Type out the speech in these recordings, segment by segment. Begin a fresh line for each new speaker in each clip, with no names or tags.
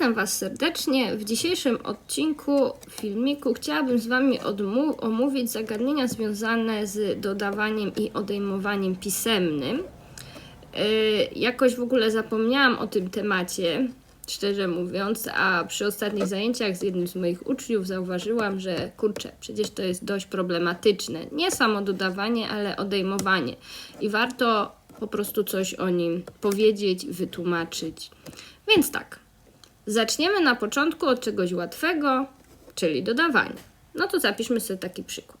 Witam Was serdecznie. W dzisiejszym odcinku filmiku chciałabym z Wami omówić zagadnienia związane z dodawaniem i odejmowaniem pisemnym. Yy, jakoś w ogóle zapomniałam o tym temacie, szczerze mówiąc, a przy ostatnich zajęciach z jednym z moich uczniów zauważyłam, że kurczę, przecież to jest dość problematyczne. Nie samo dodawanie, ale odejmowanie. I warto po prostu coś o nim powiedzieć, wytłumaczyć. Więc tak, zaczniemy na początku od czegoś łatwego, czyli dodawania. No to zapiszmy sobie taki przykład.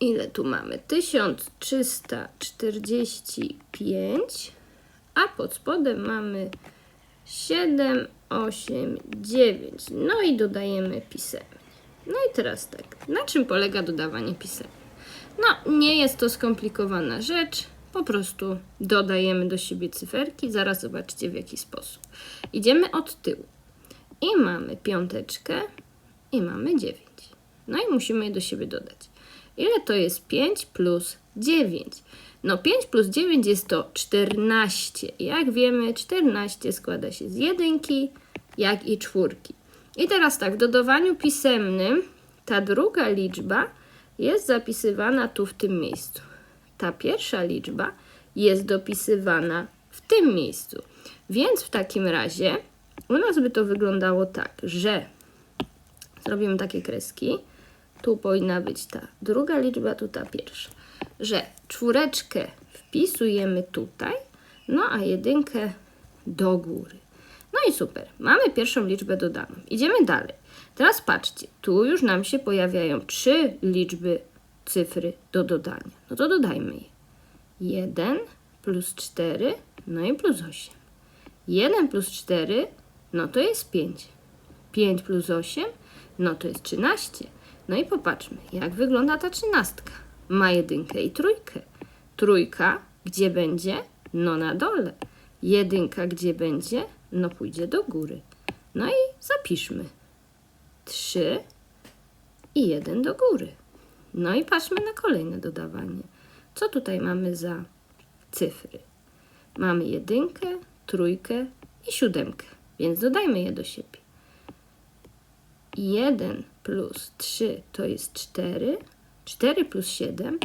Ile tu mamy? 1345, a pod spodem mamy 7, 8, 9. No i dodajemy pisemnie. No i teraz tak, na czym polega dodawanie pisemnie? No, nie jest to skomplikowana rzecz. Po prostu dodajemy do siebie cyferki. Zaraz zobaczycie w jaki sposób. Idziemy od tyłu. I mamy piąteczkę i mamy 9. No i musimy je do siebie dodać. Ile to jest 5 plus 9? No 5 plus 9 jest to 14. Jak wiemy, 14 składa się z jedynki, jak i czwórki. I teraz tak, w dodawaniu pisemnym ta druga liczba jest zapisywana tu w tym miejscu. Ta pierwsza liczba jest dopisywana w tym miejscu. Więc w takim razie u nas by to wyglądało tak, że zrobimy takie kreski. Tu powinna być ta druga liczba, tu ta pierwsza. Że czwóreczkę wpisujemy tutaj, no a jedynkę do góry. No i super, mamy pierwszą liczbę dodaną. Idziemy dalej. Teraz patrzcie, tu już nam się pojawiają trzy liczby cyfry do dodania. No to dodajmy je. 1 plus 4, no i plus 8. 1 plus 4, no to jest 5. 5 plus 8, no to jest 13. No i popatrzmy, jak wygląda ta trzynastka. Ma jedynkę i trójkę. Trójka gdzie będzie? No na dole. Jedynka gdzie będzie? No pójdzie do góry. No i zapiszmy. 3 i 1 do góry. No i patrzmy na kolejne dodawanie. Co tutaj mamy za cyfry? Mamy jedynkę, trójkę i siódemkę, więc dodajmy je do siebie. 1 plus 3 to jest 4, 4 plus 7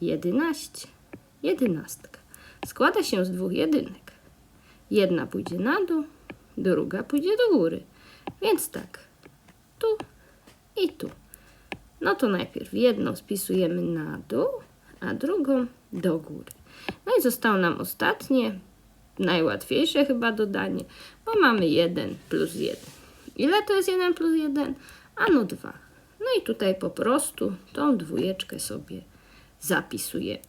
11. Jedenastka. Składa się z dwóch jedynek. Jedna pójdzie na dół, druga pójdzie do góry. Więc tak, tu i tu. No to najpierw jedną spisujemy na dół, a drugą do góry. No i zostało nam ostatnie, najłatwiejsze chyba dodanie, bo mamy 1 plus 1. Ile to jest 1 plus 1? Ano 2. No i tutaj po prostu tą dwójeczkę sobie zapisujemy.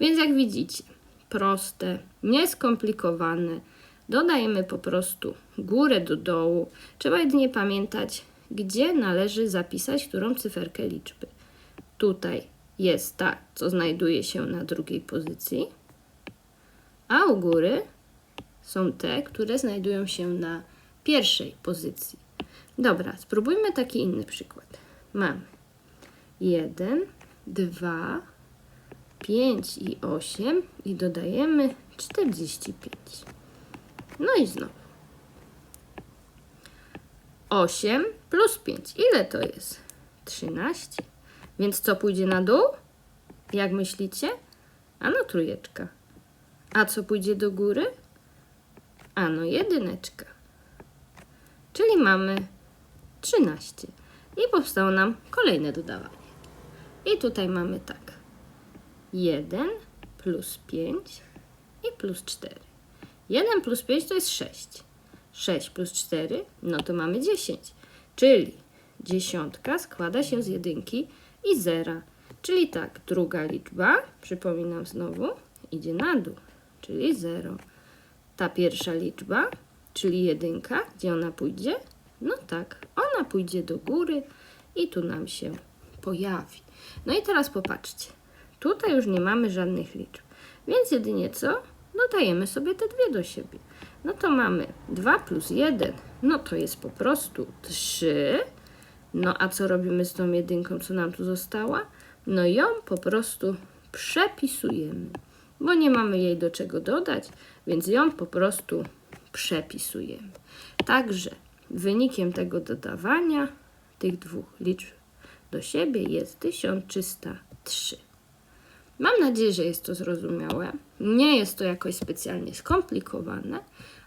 Więc jak widzicie, proste, nieskomplikowane. Dodajemy po prostu górę do dołu. Trzeba jedynie pamiętać, gdzie należy zapisać którą cyferkę liczby. Tutaj jest ta, co znajduje się na drugiej pozycji, a u góry są te, które znajdują się na pierwszej pozycji. Dobra, spróbujmy taki inny przykład. Mamy 1, 2, 5 i 8 i dodajemy 45. No i znowu. 8 plus 5. Ile to jest? 13. Więc co pójdzie na dół? Jak myślicie? Ano trójeczka. A co pójdzie do góry? Ano jedyneczka. Czyli mamy 13. I powstało nam kolejne dodawanie. I tutaj mamy tak. 1 plus 5 i plus 4. 1 plus 5 to jest 6. 6 plus 4, no to mamy 10. Czyli dziesiątka składa się z jedynki i zera. Czyli tak, druga liczba, przypominam znowu, idzie na dół, czyli 0. Ta pierwsza liczba, czyli jedynka, gdzie ona pójdzie? No tak, ona pójdzie do góry i tu nam się pojawi. No i teraz popatrzcie. Tutaj już nie mamy żadnych liczb, więc jedynie co? Dodajemy sobie te dwie do siebie. No to mamy 2 plus 1, no to jest po prostu 3. No a co robimy z tą jedynką, co nam tu została? No ją po prostu przepisujemy, bo nie mamy jej do czego dodać, więc ją po prostu przepisujemy. Także wynikiem tego dodawania tych dwóch liczb do siebie jest 1303. Mam nadzieję, że jest to zrozumiałe. Nie jest to jakoś specjalnie skomplikowane,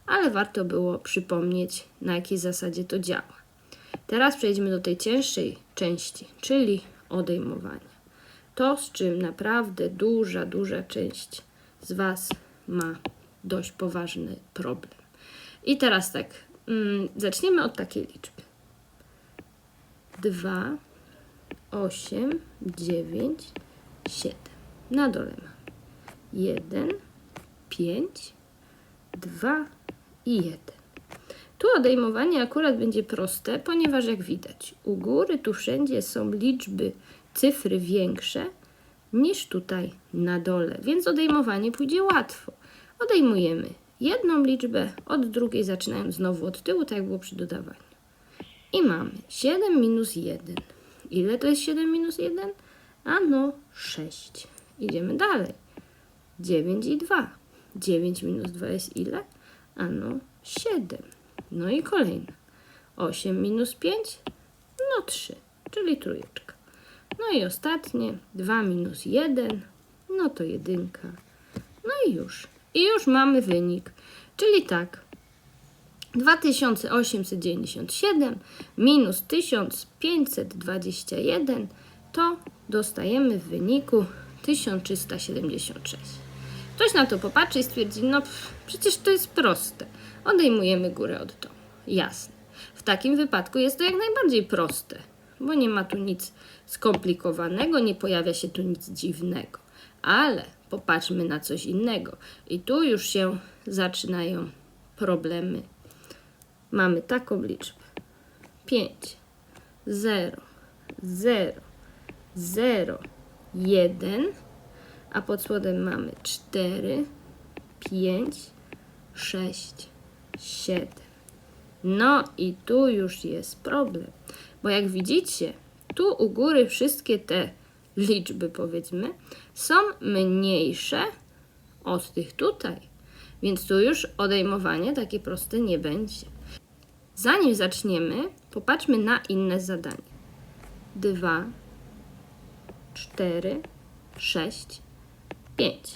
ale warto było przypomnieć, na jakiej zasadzie to działa. Teraz przejdźmy do tej cięższej części, czyli odejmowania. To, z czym naprawdę duża, duża część z Was ma dość poważny problem. I teraz tak, mm, zaczniemy od takiej liczby. 2, 8, 9, 7. Na dole mamy 1, 5, 2 i 1. Tu odejmowanie akurat będzie proste, ponieważ jak widać, u góry tu wszędzie są liczby, cyfry większe niż tutaj na dole, więc odejmowanie pójdzie łatwo. Odejmujemy jedną liczbę, od drugiej zaczynając znowu od tyłu, tak jak było przy dodawaniu. I mamy 7 minus 1. Ile to jest 7 minus 1? A no 6. Idziemy dalej. 9 i 2. 9 minus 2 jest ile? Ano 7. No i kolejne. 8 minus 5? No 3, czyli trójeczka. No i ostatnie. 2 minus 1? No to jedynka. No i już. I już mamy wynik. Czyli tak. 2897 minus 1521 to dostajemy w wyniku 1376. Ktoś na to popatrzy i stwierdzi, no pff, przecież to jest proste. Odejmujemy górę od dołu. Jasne. W takim wypadku jest to jak najbardziej proste, bo nie ma tu nic skomplikowanego, nie pojawia się tu nic dziwnego. Ale popatrzmy na coś innego. I tu już się zaczynają problemy. Mamy taką liczbę. 5, 0, 0, 0, 1, a pod spodem mamy 4, 5, 6, 7. No i tu już jest problem, bo jak widzicie, tu u góry wszystkie te liczby, powiedzmy, są mniejsze od tych tutaj. Więc tu już odejmowanie takie proste nie będzie. Zanim zaczniemy, popatrzmy na inne zadanie. 2, 4, 6, 5.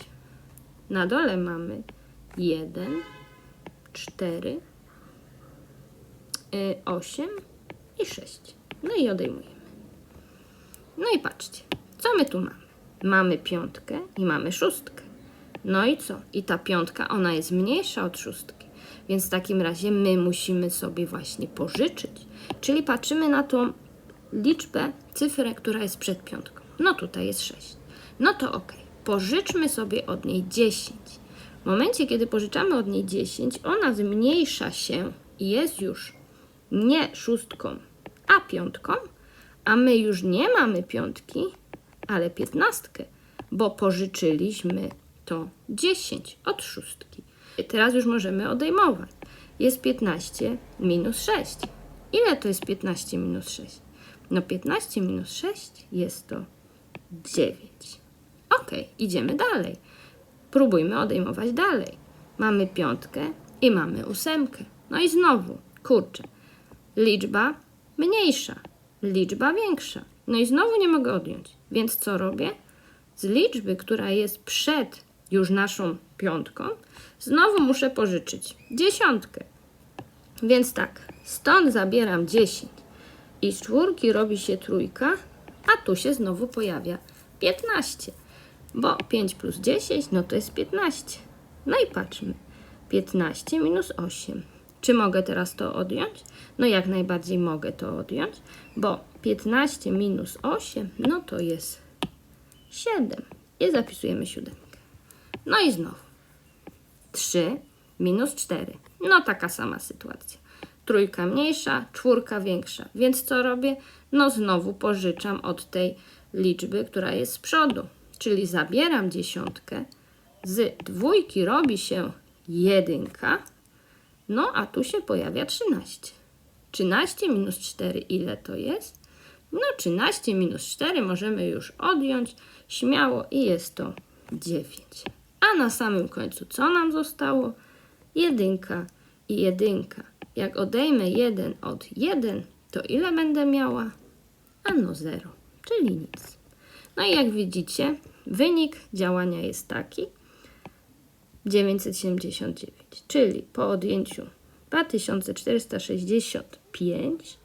Na dole mamy 1, 4, 8 i 6. No i odejmujemy. No i patrzcie, co my tu mamy? Mamy piątkę i mamy szóstkę. No i co? I ta piątka, ona jest mniejsza od szóstki. Więc w takim razie my musimy sobie właśnie pożyczyć. Czyli patrzymy na tą liczbę, cyfrę, która jest przed piątką. No tutaj jest 6. No to ok. Pożyczmy sobie od niej 10. W momencie, kiedy pożyczamy od niej 10, ona zmniejsza się i jest już nie szóstką, a piątką, a my już nie mamy piątki, ale piętnastkę, bo pożyczyliśmy to 10 od szóstki. Teraz już możemy odejmować. Jest 15 minus 6. Ile to jest 15 minus 6? No 15 minus 6 jest to 9. Ok, idziemy dalej. Próbujmy odejmować dalej. Mamy piątkę i mamy ósemkę. No i znowu, kurczę, liczba mniejsza, liczba większa. No i znowu nie mogę odjąć. Więc co robię? Z liczby, która jest przed już naszą piątką, znowu muszę pożyczyć dziesiątkę. Więc tak, stąd zabieram 10 i z czwórki robi się trójka, a tu się znowu pojawia 15. Bo 5 plus 10, no to jest 15. No i patrzmy. 15 minus 8. Czy mogę teraz to odjąć? No jak najbardziej mogę to odjąć, bo 15 minus 8, no to jest 7. I zapisujemy siódemkę. No i znowu. 3 minus 4. No taka sama sytuacja. Trójka mniejsza, czwórka większa. Więc co robię? No znowu pożyczam od tej liczby, która jest z przodu. Czyli zabieram dziesiątkę. Z dwójki robi się jedynka. No a tu się pojawia 13. 13 minus 4 ile to jest? No 13 minus 4 możemy już odjąć śmiało i jest to 9. A na samym końcu co nam zostało? Jedynka i jedynka. Jak odejmę 1 od 1, to ile będę miała? Ano 0, czyli nic. No i jak widzicie, wynik działania jest taki 979, czyli po odjęciu 2465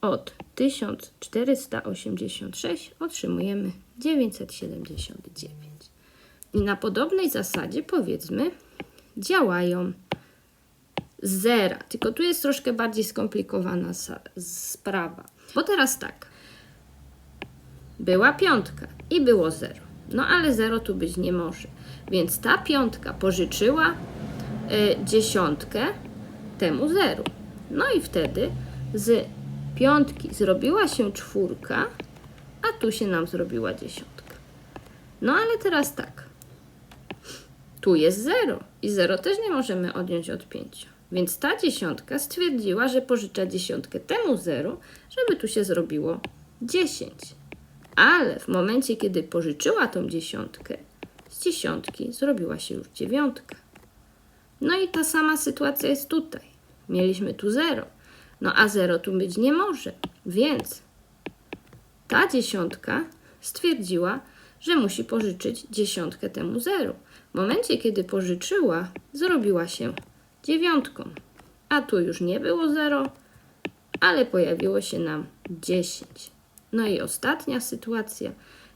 od 1486 otrzymujemy 979. I na podobnej zasadzie powiedzmy działają zera, tylko tu jest troszkę bardziej skomplikowana sprawa. Bo teraz tak, była piątka i było zero. No ale zero tu być nie może. Więc ta piątka pożyczyła y, dziesiątkę temu zeru. No i wtedy z piątki zrobiła się czwórka, a tu się nam zrobiła dziesiątka. No ale teraz tak. Tu jest zero i zero też nie możemy odjąć od pięciu. Więc ta dziesiątka stwierdziła, że pożycza dziesiątkę temu zeru, żeby tu się zrobiło 10. Ale w momencie, kiedy pożyczyła tą dziesiątkę, z dziesiątki zrobiła się już dziewiątka. No i ta sama sytuacja jest tutaj. Mieliśmy tu zero. No a zero tu być nie może. Więc ta dziesiątka stwierdziła, że musi pożyczyć dziesiątkę temu zeru. W momencie, kiedy pożyczyła, zrobiła się dziewiątką. A tu już nie było zero, ale pojawiło się nam 10. No i ostatnia sytuacja,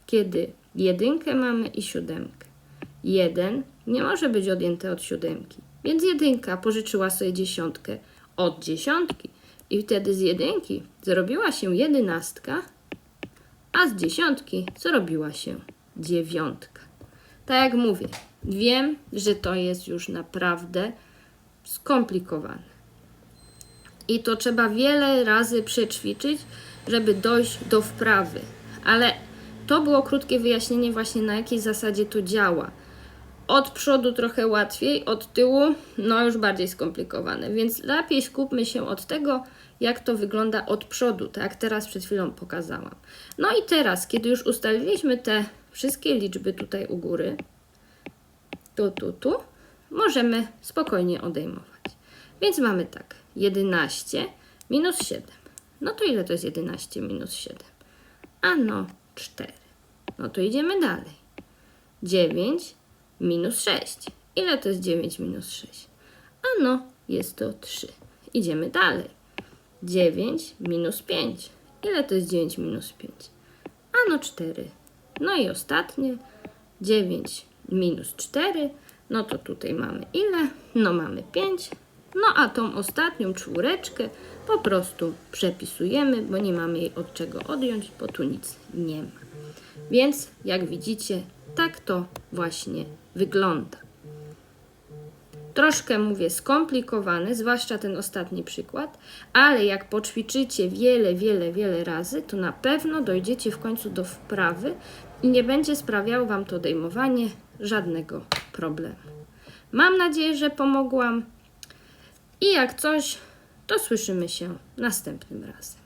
kiedy jedynkę mamy i siódemkę. Jeden nie może być odjęty od siódemki, więc jedynka pożyczyła sobie dziesiątkę od dziesiątki i wtedy z jedynki zrobiła się jedenastka, a z dziesiątki zrobiła się dziewiątka. Tak jak mówię, wiem, że to jest już naprawdę skomplikowane. I to trzeba wiele razy przećwiczyć, żeby dojść do wprawy. Ale to było krótkie wyjaśnienie właśnie na jakiej zasadzie to działa. Od przodu trochę łatwiej, od tyłu no już bardziej skomplikowane. Więc lepiej skupmy się od tego, jak to wygląda od przodu, tak jak teraz przed chwilą pokazałam. No i teraz, kiedy już ustaliliśmy te wszystkie liczby tutaj u góry, tu, tu, tu, możemy spokojnie odejmować. Więc mamy tak, 11 minus 7. No to ile to jest 11 minus 7? Ano 4. No to idziemy dalej. 9 minus 6. Ile to jest 9 minus 6? Ano jest to 3. Idziemy dalej. 9 minus 5. Ile to jest 9 minus 5? Ano 4. No i ostatnie 9 minus 4. No to tutaj mamy ile? No mamy 5. No a tą ostatnią czwóreczkę po prostu przepisujemy, bo nie mamy jej od czego odjąć, bo tu nic nie ma. Więc jak widzicie, tak to właśnie wygląda. Troszkę mówię skomplikowane, zwłaszcza ten ostatni przykład, ale jak poćwiczycie wiele, wiele, wiele razy, to na pewno dojdziecie w końcu do wprawy i nie będzie sprawiało Wam to odejmowanie żadnego problemu. Mam nadzieję, że pomogłam. I jak coś, to słyszymy się następnym razem.